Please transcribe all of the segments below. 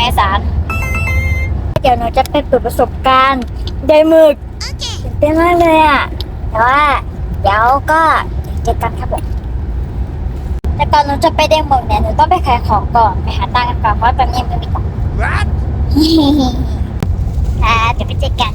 มัยสารเดี๋ยวหนูจะไปเปิดประสบการณ์ไดหมึกตื่นเต้นมากเลยอะ แต่ว่าเดี๋ยวก็เจอกันครับผมแต่ก่อนหนูจะไปไดหมึกเนี่ยหนูต้องไปขายของก่อนไปหาตังค์กันก่อนเพราะตอนนี้ยังไม่มีตังค์อ่าเดี๋ยวไปเจอกัน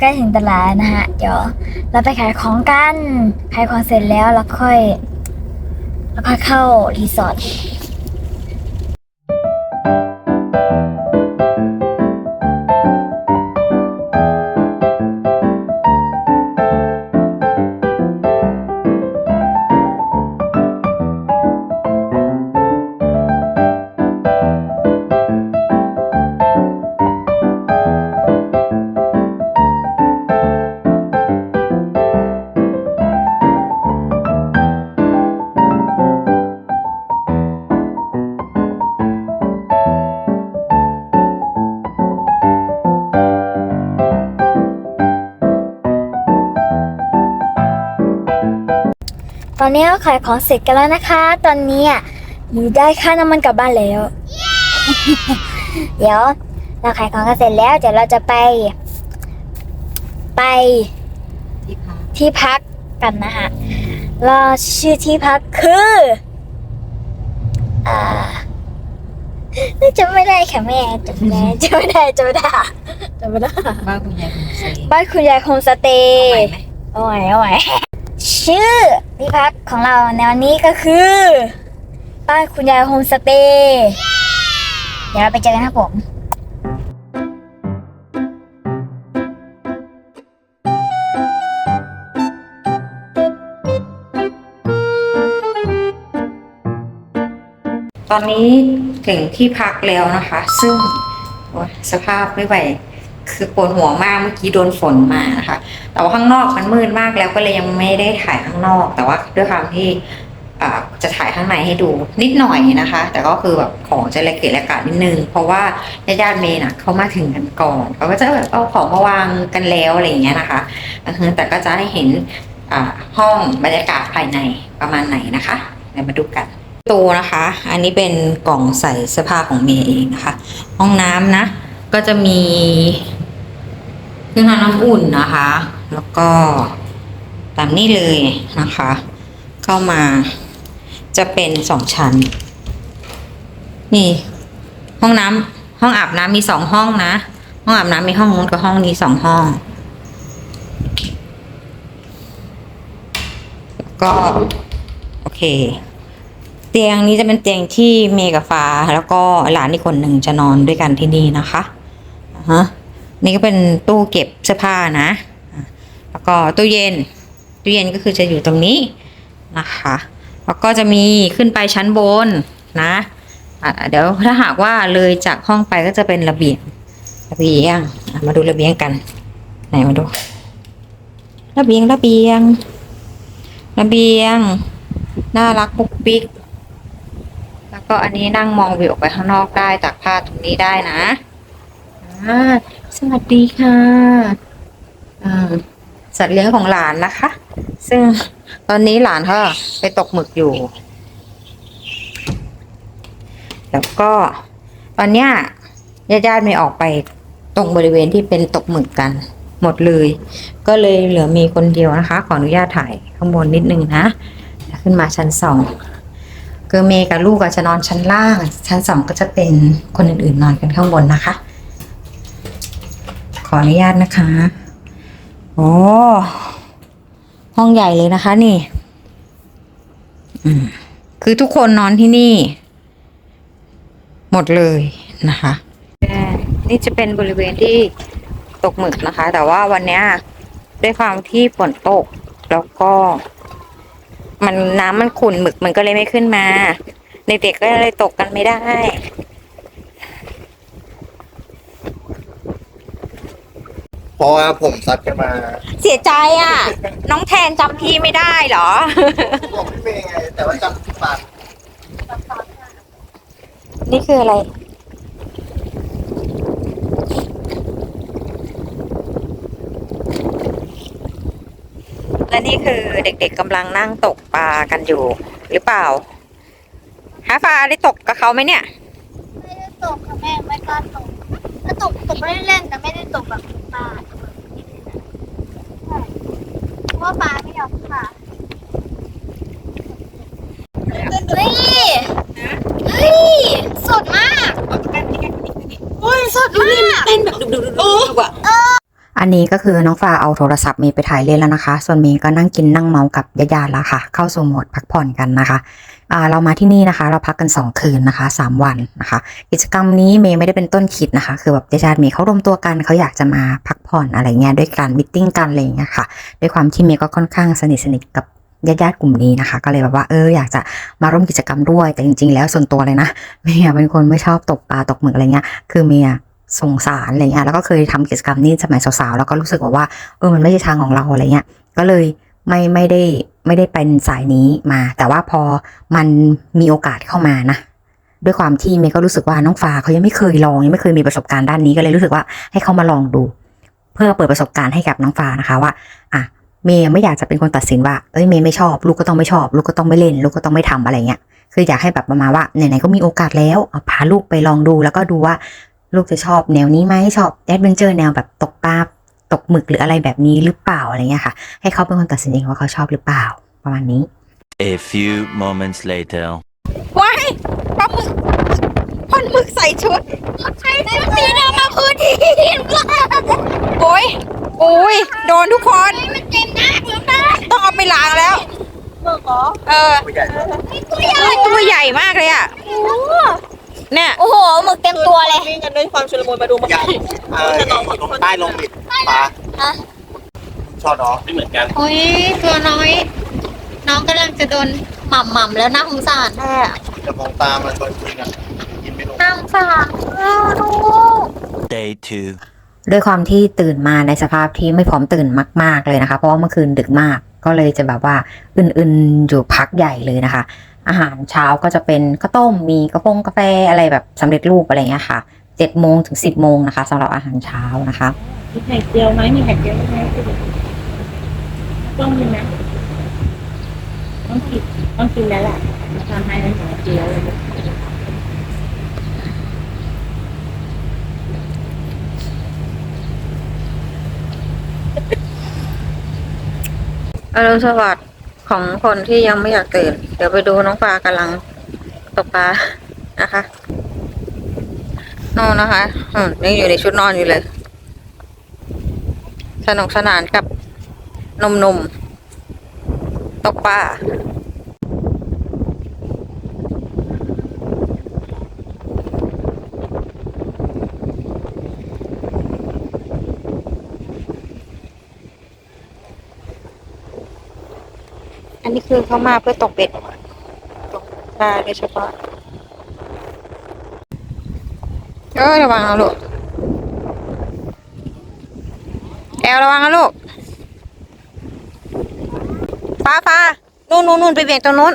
ใกล้ถึงตลาดนะฮะ เดี๋ยวเราไปขายของกัน ขายของเสร็จแล้วเราค่อยเราค่อยเข้ารีสอร์ท ตอนนี้เราขายของเสร็จกันแล้วนะคะ ตอนนี้อะหนูได้ค่าน้ำมันกลับบ้านแล้ว เดี๋ยวเราขายของกันเสร็จแล้วเดี๋ยวเราจะไป ไปที่พักที่พักกันนะฮะเราชื่อที่พักคืออ่าจำไม่ได้ค่ะแม่จำไม่ได้จำไม่ได้จำไม่ได้จำไม่ได้บ้านคุณยายคุณเซบ้านคุณยายโฮมสเตเอาย์ใหม่ไหมเอาใหม่เอาใหม่ ชื่อที่พักของเราในวันนี้ก็คือบ้านคุณยายโฮมสเตย์เดี๋ยวเราไปเจอกันครับผมตอนนี้ถึงที่พักแล้วนะคะ ซึ่งโอ๊ยสภาพไม่ไหว คือปวดหัวมากเมื่อกี้โดนฝนมานะคะแต่ว่าข้างนอกมันมืดมากแล้วก็เลยยังไม่ได้ถ่ายข้างนอก แต่ว่าด้วยความที่จะถ่ายข้างในให้ดูนิดหน่อยนะคะ แต่ก็คือแบบของจะละเกะละกะนิดนึง เพราะว่าญาติๆเมย์น่ะเขามาถึงกันก่อนเขาก็จะแบบเอาของมาวางกันแล้วอะไรอย่างเงี้ยนะคะแต่ก็จะให้เห็นห้องบรรยากาศภายในประมาณไหนนะคะเดี๋ยวมาดูกันตู้นะคะ อันนี้เป็นกล่องใส่เสื้อผ้าของเมย์เองนะคะ ห้องน้ำนะ ก็จะมีเครื่องทำน้ำอุ่นนะคะ แล้วก็ตามนี้เลยนะคะ เข้ามาจะเป็นสองชั้น นี่ห้องน้ำห้องอาบน้ำมีสองห้องนะ ห้องอาบน้ำมีห้องนู้นกับห้องนี้สองห้อง ก็โอเค เตียงนี้จะเป็นเตียงที่เมกับฟ้า แล้วก็หลานอีกคนหนึ่งจะนอนด้วยกันที่นี่นะคะ ฮะนี่ก็เป็นตู้เก็บเสื้อผ้านะ แล้วก็ตู้เย็น ตู้เย็นก็คือจะอยู่ตรงนี้นะคะ แล้วก็จะมีขึ้นไปชั้นบนนะะเดี๋ยวถ้าหากว่าเลยจากห้องไปก็จะเป็นระเบียง ระเบียง มาดูระเบียงกัน ไหนมาดู ระเบียงระเบียง ระเบียง น่ารักปุกปิ๊ก แล้วก็อันนี้นั่งมองวิวออกไปข้างนอกได้จากผ้าตรงนี้ได้นะ อ่าสวัสดีค่ะอ่าสัตว์เลี้ยงของหลานนะคะ ซึ่งตอนนี้หลานเขาไปตกหมึกอยู่ แล้วก็ตอนเนี้ยญาติๆไม่ออกไปตรงบริเวณที่เป็นตกหมึกกัน หมดเลย ก็เลยเหลือมีคนเดียวนะคะ ขออนุญาตถ่ายข้างบนนิดนึงนะ ขึ้นมาชั้นสองคือเมย์กับลูกจะนอนชั้นล่าง ชั้นสองก็จะเป็นคนอื่นๆนอนกันข้างบนนะคะ ออนุญาตนะคะโอ้ห้องใหญ่เลยนะคะ นี่อืมคือทุกคนนอนที่นี่ หมดเลยนะคะนี่จะเป็นบริเวณที่ตกหมึกนะคะ แต่ว่าวันเนี้ยด้วยความที่ฝนตก แล้วก็ มันน้ำมันขุ่นหมึกมันก็เลยไม่ขึ้นมาเด็กๆก็เลยตกกันไม่ได้ เพราะว่าผมซัดกันมาเสียใจอะ น้องแทนจำพี่ไม่ได้เหรอบอกพี่เมย์ไง แต่ว่าจำที่ปากนี่คืออะไร และนี่คือเด็กๆกำลังนั่งตกปลากันอยู่ หรือเปล่าฮาฟ้าได้ตกกับเขาไหมเนี่ย ไม่ได้ตกค่ะแม่ไม่กล้าตกถ้าตกตกเล่นๆแต่ไม่ได้ตกแบบ ปลาใช่เพราะว่าปลาไม่ยอมค่ะเฮ้ยเฮ้ยสดมากเฮ้ยสดมาก เป็นแบบดุๆๆๆอะ อันนี้ก็คือน้องฟ้าเอาโทรศัพท์เมย์ไปถ่ายเล่นแล้วนะคะ ส่วนเมย์ก็นั่งกินนั่งเมากับญาติๆแล้วค่ะ เข้าสู่โหมดพักผ่อนกันนะคะเรามาที่นี่นะคะ เราพักกันสองคืนนะคะสามวันนะคะ กิจกรรมนี้เมย์ไม่ได้เป็นต้นคิดนะคะ คือแบบญาติๆเมย์เขารวมตัวกันเขาอยากจะมาพักผ่อนอะไรเงี้ยด้วยการมิทติ้งกันอะไรเงี้ยค่ะ ด้วยความที่เมย์ก็ค่อนข้างสนิทสนิทกับญาติๆกลุ่มนี้นะคะ ก็เลยแบบว่าเอออยากจะมาร่วมกิจกรรมด้วย แต่จริง ๆ แล้วส่วนตัวเลยนะเมย์เป็นคนไม่ชอบตกปลาตกหมึกอะไรเงี้ยคือเมย์ สงสารอะไรเงี้ยแล้วก็เคยทำกิจกรรมนี้สมัยสาวๆแล้วก็รู้สึกว่าเออมันไม่ใช่ทางของเราอะไรเงี้ยก็เลยไม่ไม่ได้ไม่ได้เป็นสายนี้มา แต่ว่าพอมันมีโอกาสเข้ามานะด้วยความที่เมย์ก็รู้สึกว่าน้องฟ้าเขายังไม่เคยลองยังไม่เคยมีประสบการณ์ด้านนี้ก็เลยรู้สึกว่าให้เขามาลองดู เพื่อเปิดประสบการณ์ให้กับน้องฟ้านะคะว่าอะเมย์ไม่อยากจะเป็นคนตัดสินว่าเอ้ยเมย์ไม่ชอบลูกก็ต้องไม่ชอบ ลูกก็ต้องไม่เล่น ลูกก็ต้องไม่ทำอะไรเงี้ยคืออยากให้แบบประมาณว่าไหนๆก็มีโอกาสแล้วพาลูกไปลองดูแล้วก็ดูว่า ลูกจะชอบแนวนี้ไหมชอบแอดเวนเจอร์แนวแบบตกปลาตกหมึกหรืออะไรแบบนี้หรือเปล่าอะไรเงี้ยค่ะ ให้เขาเป็นคนตัดสินเองว่าเขาชอบหรือเปล่าประมาณนี้ A few moments later. ว้ายปลาหมึกปลาหมึกใส่ชุดใช่สีเดียวมาพื้นที่โอ้ยโอ้ยโดนทุกคนมันเต็มหน้าเหมือนกันต้องเอาไปล้างแล้วเออผู้ใหญ่ตัวใหญ่โอ้ยตัวใหญ่มากเลยอะ เนี่ยโอ้โหหมึกเต็มตัวเลยวิ่งกันด้วยความชุลมุนมาดูมาใหญ่เออลงใต้ลงดิปลาอะชอบเนาะไม่เหมือนกันโอ้ยตัวน้อย น้องกำลังจะโดนหม่ำหม่ำๆแล้วน่าสงสารแท้จะมองตามมาชวนกินอะกินไม่ลงน่าสงสารอ้าวลูก Day 2. ด้วยความที่ตื่นมาในสภาพที่ไม่พร้อมตื่นมาก ๆเลยนะคะ เพราะว่าเมื่อคืนดึกมากก็เลยจะแบบว่าอื่นๆอยู่พักใหญ่เลยนะคะ อาหารเช้าก็จะเป็นข้าวต้มมีกระพงกาแฟอะไรแบบสำเร็จรูปอะไรเงี้ยค่ะเจ็ดโมงถึงสิบโมงนะคะสำหรับอาหารเช้านะคะมีไข่เจียวไหมมีไข่เจียวไหมต้องมีนะต้องกินต้องกินแล้วแหละทำให้มันไข่เจียวเลยอรุณสวัสดิ์ ของคนที่ยังไม่อยากตื่น เดี๋ยวไปดูน้องปลากำลังตกปลานะคะนอนนะคะนี่อยู่ในชุดนอนอยู่เลย สนุกสนานกับนมนมๆตกปลา อันนี้คือเขามาเพื่อตกเบ็ดตกปลาโดยเฉพาะเออระวังนะลูกแอลระวังนะลูกฟ้าฟ้านู่นนู่นนู่นไปเบี่ยงตรงนู้น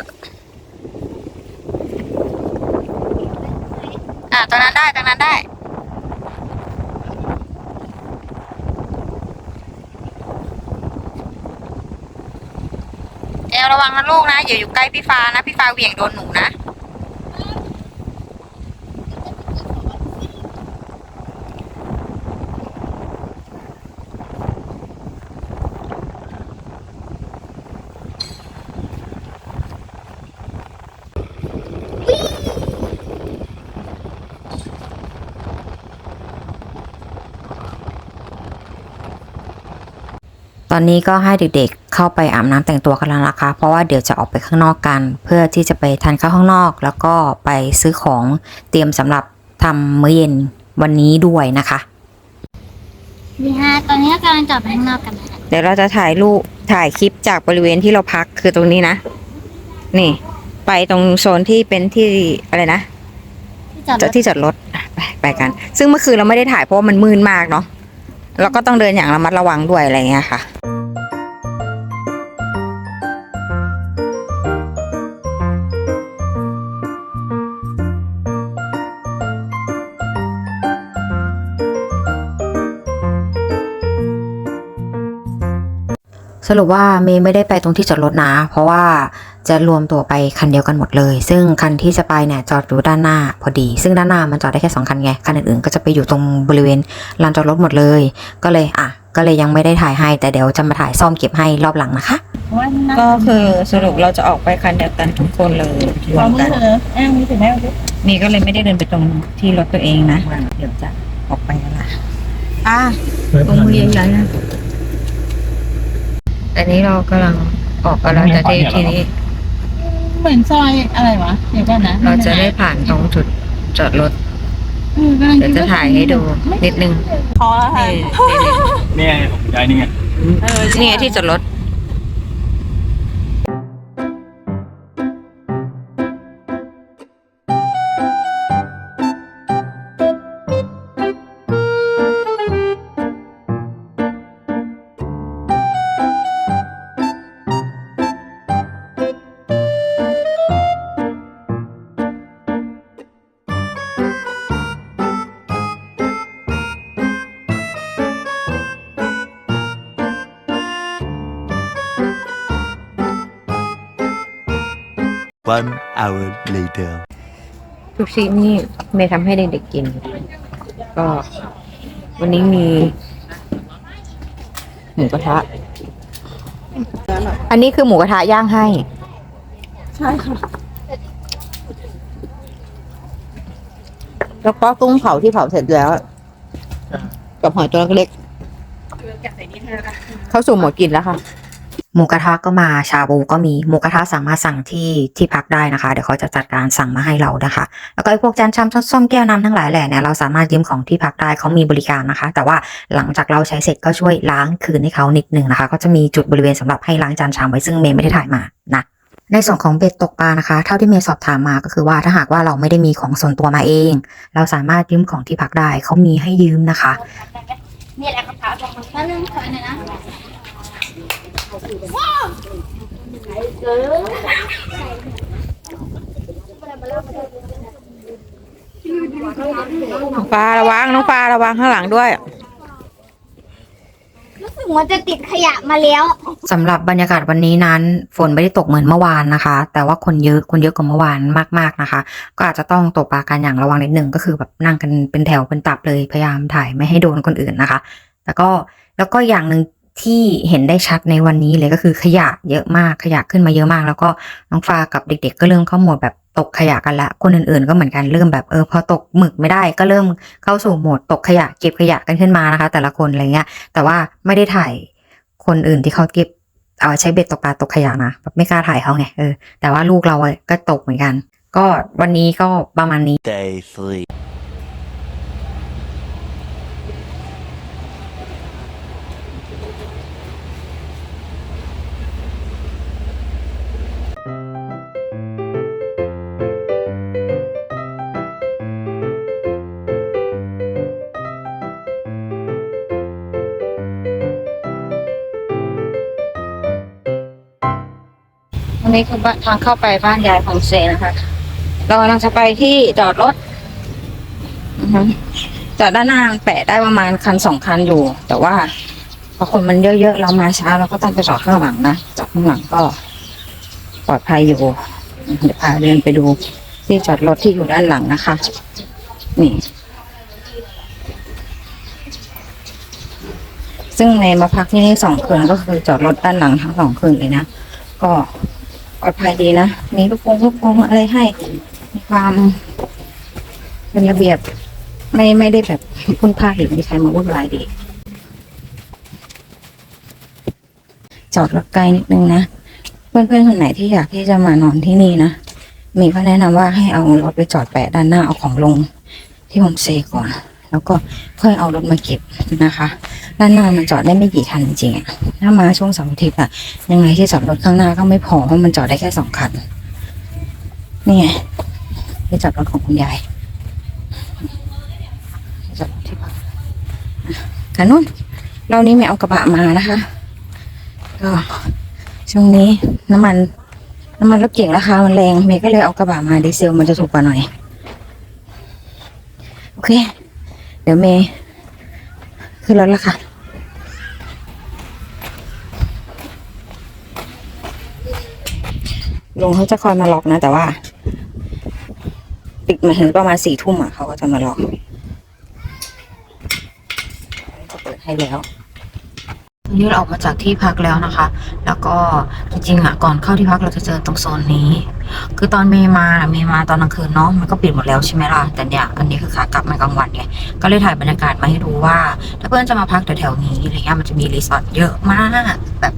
อะตรงนั้นได้ตรงนั้นได้ แอลระ วังนะลูกนะอย่าอยู่ใกล้พี่ฟ้านะ พี่ฟ้าเหวี่ยงโดนหนูนะ ตอนนี้ก็ให้เด็กๆ เข้าไปอาบน้ำแต่งตัวกันแล้วนะคะ เพราะว่าเดี๋ยวจะออกไปข้างนอกกัน เพื่อที่จะไปทานข้าวข้างนอก แล้วก็ไปซื้อของเตรียมสำหรับทำมื้อเย็นวันนี้ด้วยนะคะนี่ฮะตอนนี้กำลังจอดไปข้างนอกกันนะเดี๋ยวเราจะถ่ายรูปถ่ายคลิปจากบริเวณที่เราพักคือตรงนี้นะ นี่ ไปตรงโซนที่เป็นที่อะไรนะที่จอดรถที่จอดรถอะไปไปกัน ซึ่งเมื่อคืนเราไม่ได้ถ่ายเพราะว่ามันมืดมากเนาะแล้วก็ต้องเดินอย่างระมัดระวังด้วยอะไรเงี้ยค่ะ รุปว่าเมย์ไม่ได้ไปตรงที่จอดรถนะ เพราะว่าจะรวมตัวไปคันเดียวกันหมดเลย ซึ่งคันที่จะไปเนี่ยจอดอยู่ด้านหน้าพอดี ซึ่งด้านหน้ามันจอดได้แค่สองคันไง คันอื่นๆก็จะไปอยู่ตรงบริเวณลานจอดรถหมดเลย ก็เลยอะ ก็เลยยังไม่ได้ถ่ายให้ แต่เดี๋ยวจะมาถ่ายซ่อมเก็บให้รอบหลังนะคะว่านั่งก็คือสรุปเราจะออกไปคันเดียวกันทุกคนเลยรขวอมมืกัอนเธอแอ้งมือถือแม่ดินี่ก็เลยไม่ได้เดินไปตรงที่รถตัวเองนะ เดี๋ยวจะออกไปแล้วล่ะอะตรงมือใหญ่ๆนะ อันนี้เรากำลังออกกันแล้วแต่ที่ทีนี้ เหมือนซอยอะไรวะ เดี๋ยวก่อนนะเราจะได้ผ่านตรงจุดจอดรถเออกำลังเดี๋ยวจะถ่ายให้ดูนิดนึงพอแล้วค่ะนี่นี่ไงยายนี่ไงเออนี่ไงที่จอดรถ One hour later. ทุกชิ้นนี่เมย์ทำให้เด็กๆกิน ก็วันนี้มีหมูกระทะ อันนี้คือหมูกระทะย่างให้ ใช่ค่ะ แล้วก็กุ้งเผาที่เผาเสร็จแล้ว กับหอยตัวเล็กเข้าสู่หมดกินแล้วค่ะ หมูกระทะก็มาชาบูก็มีหมูกระทะสามารถสั่งที่ที่พักได้นะคะ เดี๋ยวเขาจะจัดการสั่งมาให้เรานะคะ แล้วก็ไอ้พวกจานชามช้อนส้อมแก้วน้ำทั้งหลายแหล่เนี่ยเราสามารถยืมของที่พักได้เขามีบริการนะคะ แต่ว่าหลังจากเราใช้เสร็จก็ช่วยล้างคืนให้เขานิดนึงนะคะ ก็จะมีจุดบริเวณสำหรับให้ล้างจานชามไว้ซึ่งเมย์ไม่ได้ถ่ายมานะในส่วนของเบ็ดตกปลานะคะ เท่าที่เมย์สอบถามมาก็คือว่าถ้าหากว่าเราไม่ได้มีของส่วนตัวมาเอง เราสามารถยืมของที่พักได้เขามีให้ยืมนะคะนี่แหละคำถามของฉันนึงขอหน่อยนะ น้องฟ้าระวังน้องฟ้าระวังข้างหลังด้วย รู้สึกว่าจะติดขยะมาแล้ว สำหรับบรรยากาศวันนี้นั้น ฝนไม่ได้ตกเหมือนเมื่อวานนะคะ แต่ว่าคนเยอะคนเยอะกว่าเมื่อวานมากๆนะคะ ก็อาจจะต้องตกปลากันอย่างระวังนิดหนึ่งก็คือแบบนั่งกันเป็นแถวเป็นตับเลยพยายามถ่ายไม่ให้โดนคนอื่นนะคะแล้วก็แล้วก็อย่างหนึ่ง ที่เห็นได้ชัดในวันนี้เลยก็คือขยะเยอะมากขยะขึ้นมาเยอะมาก แล้วก็น้องฟ้ากับเด็ก ๆ ก็เริ่มเข้าหมดแบบตกขยะกันละ คนอื่นๆ ก็เหมือนกันเริ่มแบบเออพอตกหมึกไม่ได้ก็เริ่มเข้าสู่โหมดตกขยะเก็บขยะกันขึ้นมานะคะ แต่ละคนอะไรเงี้ย แต่ว่าไม่ได้ถ่ายคนอื่นที่เขาเก็บเอาใช้เบ็ดตกปลาตกขยะนะแบบไม่กล้าถ่ายเขาไงเออแต่ว่าลูกเราอะก็ตกเหมือนกัน ก็วันนี้ก็ประมาณนี้ นี้คือบ้านทางเข้าไปบ้านยายของเซนะคะ เรากำลังจะไปที่จอดรถจอดด้านหน้าแปะได้ประมาณคันสองคันอยู่ แต่ว่าพอคนมันเยอะๆเรามาช้าเราก็ต้องไปจอดข้างหลังนะจอดข้างหลังก็ปลอดภัยอยู่เดี๋ยวพาเดินไปดูที่จอดรถที่อยู่ด้านหลังนะคะ นี่ซึ่งในมาพักที่นี่สองคืนก็คือจอดรถด้านหลังทั้งสองคืนเลยนะ ก็ ปลอดภัยดีนะ มีลูกโป่งลูกโป่งอะไรให้ มีความเป็นระเบียบ ไม่ไม่ได้แบบพุ่นพาดหรือมีใครมาวุ่นวายดี จอดรถไกลนิดนึงนะ เพื่อนๆคนไหนที่อยากที่จะมานอนที่นี่นะ มีก็แนะนำว่าให้เอารถไปจอดแปะด้านหน้าเอาของลง ที่โฮมเตย์ก่อน แล้วก็ค่อยเอารถมาเก็บนะคะด้านหน้ามันจอดได้ไม่กี่คันจริงๆถ้ามาช่วงเสาร์อาทิตย์อะยังไงที่จอดรถข้างหน้าก็ไม่พอเพราะมันจอดได้แค่สองคันนี่ไงที่จอดรถของคุณยายจอดรถที่พักคันนู้นเรานี้ไม่เอากระบะมานะคะก็ช่วงนี้น้ำมัน น้ำมันรถเก่งราคามันแรงเมย์ก็เลยเอากระบะมาดีเซลมันจะถูกกว่าหน่อย โอเค เดี๋ยวเมย์ขึ้นรถแล้วค่ะ ลุงเขาจะคอยมาล็อกนะ แต่ว่า ปิดมาถึงประมาณสี่ทุ่มอะเขาก็จะมาล็อกจะเปิดให้แล้ว วันนี้เราออกมาจากที่พักแล้วนะคะ แล้วก็จริงๆอะก่อนเข้าที่พักเราจะเจอตรงโซนนี้ คือตอนเมย์มาเมย์มาตอนกลางคืนเนาะมันก็ปิดหมดแล้วใช่ไหมล่ะ แต่เนี่ยอันนี้คือขากลับมากลางวันไง ก็เลยถ่ายบรรยากาศมาให้ดูว่า ถ้าเพื่อนจะมาพักแถวๆนี้อะไรเงี้ยมันจะมีรีสอร์ทเยอะมากแบบ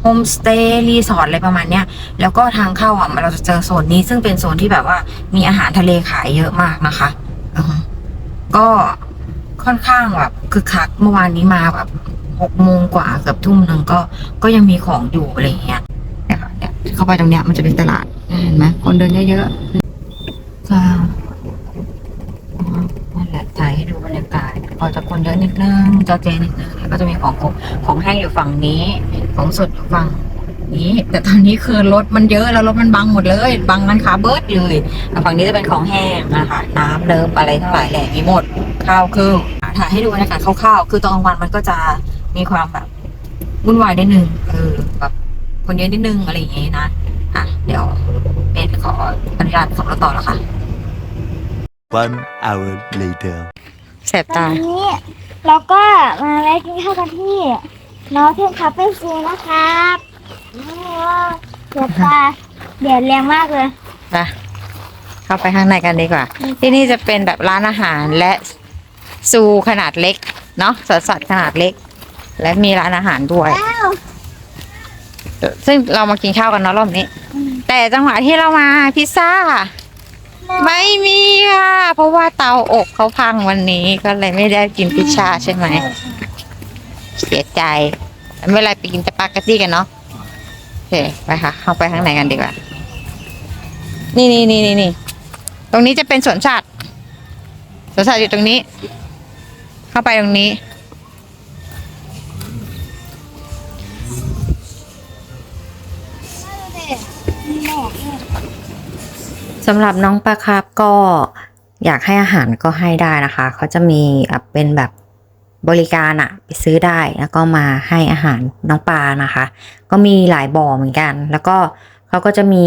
โฮมสเตย์รีสอร์ทอะไรประมาณเนี้ย แล้วก็ทางเข้าอะเราจะเจอโซนนี้ซึ่งเป็นโซนที่แบบว่ามีอาหารทะเลขายเยอะมากนะคะก็ค่อนข้างแบบคือคักเมื่อวานนี้มาแบบ หกโมงกว่าเกือบทุ่มหนึ่งก็ก็ยังมีของอยู่อะไรเงี้ยเนี่ยค่ะเนี่ยเข้าไปตรงเนี้ยมันจะเป็นตลาดเห็นไหมคนเดินเยอะๆก็นั่นแหละถ่ายให้ดูบรรยากาศพอจะคนเยอะนิดนึงจอเจนิดนึงก็จะมีของของของแห้งอยู่ฝั่งนี้ ของสดอยู่ฝั่งนี้ แต่ตอนนี้คือรถมันเยอะแล้วรถมันบังหมดเลย บังร้านค้าเบิร์ดเลยฝั่งนี้จะเป็นของแห้งนะคะน้ำเลิมอะไรทั้งหลายแหล่มีหมดข้าวคืออะถ่ายให้ดูบรรยากาศคร่าวๆคือตอนกลางวันมันก็จะ มีความแบบวุ่นวายนิดนึงเออแบบคนเยอะนิดนึงอะไรอย่างงี้นะอะเดี๋ยวเป็นขออนุญาตขับรถต่อแล้วค่ะ One hour later. แสบตอตานนี้เราก็มาแวะกินข้าวกันที่นอเทนคาเฟ่ฟูนะครับนี่ว่าเดือดตาเดือดแรงมากเลย ไปเข้าไปข้างในกันดีกว่า ที่นี่จะเป็นแบบร้านอาหารและซูขนาดเล็ก เนาะสวนสัตว์ขนาดเล็ก และมีร้านอาหารด้วยว้าวซึ่งเรามากินข้าวกันเนาะรอบนี้ แต่จังหวะที่เรามาพิซซ่า ไม่มีค่ะ เพราะว่าเตาอบเขาพังวันนี้ก็เลยไม่ได้กินพิซซ่าใช่ไหม เสียใจไม่เป็นไรไปกินสปาเกตตี้กันเนาะโอเคไปค่ะ เข้าไปข้างในกันดีกว่า นี่นี่นี่นี่นี่ตรงนี้จะเป็นสวนสัตว์สวนสัตว์อยู่ตรงนี้ เข้าไปตรงนี้ สำหรับน้องปลาคาร์ฟก็อยากให้อาหารก็ให้ได้นะคะ เขาจะมีเป็นแบบบริการอะไปซื้อได้แล้วก็มาให้อาหารน้องปลานะคะ ก็มีหลายบ่อเหมือนกัน แล้วก็เขาก็จะมี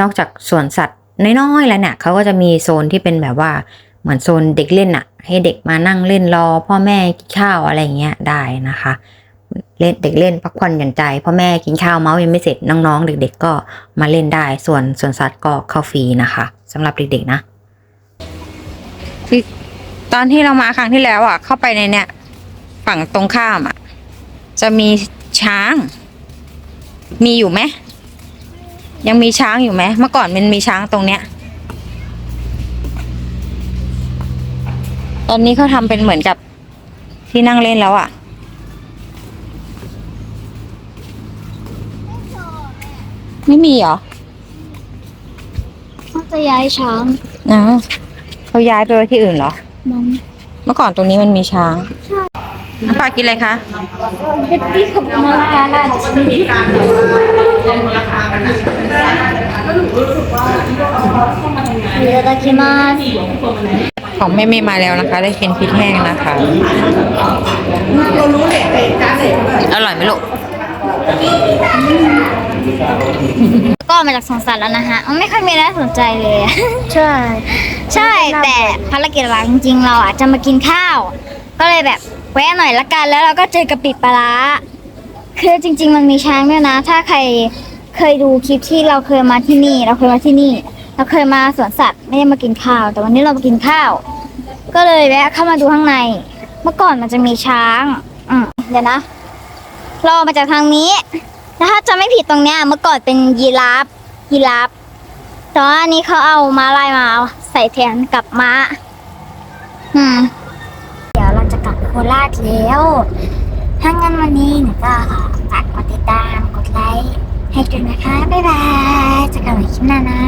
นอกจากสวนสัตว์น้อยๆแล้วเนี่ยเขาก็จะมีโซนที่เป็นแบบว่าเหมือนโซนเด็กเล่นอะให้เด็กมานั่งเล่นรอ พ่อแม่กินข้าวอะไรอย่างเงี้ยได้นะคะ เล่นเด็กเล่นพักผ่อนหย่อนใจพ่อแม่กินข้าวเมาส์ยังไม่เสร็จน้องๆ เด็ก ๆ ก็มาเล่นได้ส่วนส่วนสัตว์ก็เข้าฟรีนะคะสำหรับเด็กๆนะตอนที่เรามาครั้งที่แล้วอะ เข้าไปในเนี่ยฝั่งตรงข้ามอะ จะมีช้าง มีอยู่ไหมยังมีช้างอยู่ไหมเมื่อก่อนมันมีช้างตรงเนี้ย ตอนนี้เขาทำเป็นเหมือนกับที่นั่งเล่นแล้วอะ ไม่มีเหรอเขาจะย้ายช้างนะเขาย้ายไปไว้ที่อื่นเหรอ มัน เมื่อก่อนตรงนี้มันมีช้างน้ำปลากินอะไรคะเป็นที่ขบมาลาลาเดี๋ยวตาคิมาสของแม่เมย์มาแล้วนะคะ ได้กินพริกแห้งนะคะ อร่อยไหมลูก ก็มาจากสวนสัตว์แล้วนะฮะมันไม่ค่อยมีอะไรน่าสนใจเลยอะใช่ ใช่แต่ภารกิจหลักจริงๆเราอาจจะมากินข้าว ก็เลยแบบแวะหน่อยละกันแล้วเราก็เจอกะปิปลาร้าคือจริง ๆ มันมีช้างด้วยนะ ถ้าใครเคยดูคลิปที่เราเคยมาที่นี่ เราเคยมาที่นี่ เราเคยมาสวนสัตว์ไม่ได้มากินข้าว แต่วันนี้เรามากินข้าว ก็เลยแวะเข้ามาดูข้างใน เมื่อก่อนมันจะมีช้างอืมเดี๋ยวนะเราออกมาจากทางนี้ แล้วถ้าจะไม่ผิดตรงเนี้ยเมื่อก่อนเป็นยีราฟยีราฟแต่ว่าอันนี้เขาเอาม้าลายมาใส่แทนกับม้า อืม เดี๋ยวเราจะกลับโคราชแล้ว ถ้างั้นวันนี้หนูก็ฝากกดติดตามกดไลค์ให้ด้วยนะคะ บ๊ายบายเจอกันใหม่คลิปหน้านะ